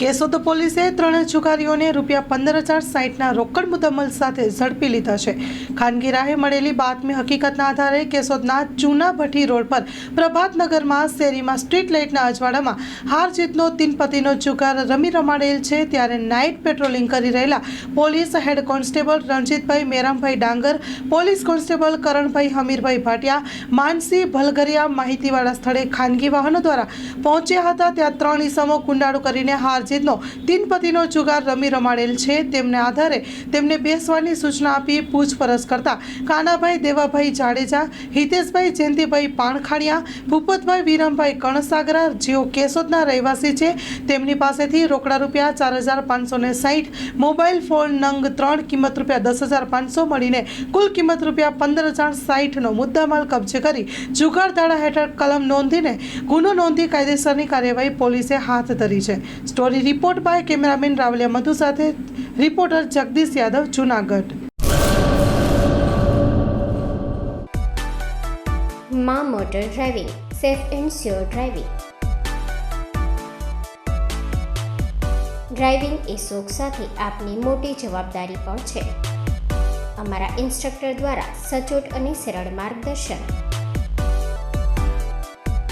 કેશોદ પોલીસે ત્રણ જુગારીઓને રૂપિયા પંદર હજાર સાહીઠના રોકડ મુદ્દમલ સાથે ઝડપી લીધા છે. ખાનગી રાહે મળેલી બાતમી હકીકતના આધારે કેશોદના જૂના ભઠ્ઠી રોડ પર પ્રભાતનગરમાં શેરીમાં સ્ટ્રીટ લાઇટના અજવાળામાં હાર જીતનો તીનપતિનો જુગાર રમી રમાડેલ છે. ત્યારે નાઇટ પેટ્રોલિંગ કરી રહેલા પોલીસ હેડ constable Ranjitbhai Merambhai Dangar, police constable Karanbhai Hamirbhai Bhatia, Mansi Bhalgariya માહિતીવાળા સ્થળે ખાનગી વાહનો દ્વારા પહોંચ્યા હતા. ત્યાં ત્રણ ઈસમો કુંડાળું કરીને હાર જીતનો તીનપતિનો જુગાર રમી રમાડેલ છે. તેમને આધારે તેમને બેસવાની સૂચના આપી પૂછપરછ કરતા કાનાભાઈ દેવાભાઈ જાડેજા, હિતેશભાઈ જયંતિભાઈ પાણખાણિયા ભૂપતભાઈ વિરમભાઈ કણસાગરા, જેઓ કેશોદના રહેવાસી છે. તેમની પાસેથી રોકડા રૂપિયા ચાર હજાર પાંચસો ને સાહીઠ મોબાઈલ ફોન નંગ ત્રણ, કિંમત રૂપિયા દસ હજાર પાંચસો મળીને કુલ કિંમત રૂપિયા પંદર હજાર સાહીઠનો મુદ્દામાલ કબજે કરી જુગાર ધારા હેઠળ કલમ નોંધીને ગુનો નોંધી કાયદેસરની કાર્યવાહી પોલીસે હાથ ધરી છે. Story report by cameraman Ravaliya Madhu સાથે રિપોર્ટર જગદીશ યાદવ, જુનાગઢ. મા motor driving, safe and sure driving. Driving એ શોખ સાથે આપની મોટી જવાબદારી પણ છે. અમારા ઇન્સ્ટ્રક્ટર દ્વારા સચોટ અને સરળ માર્ગદર્શન.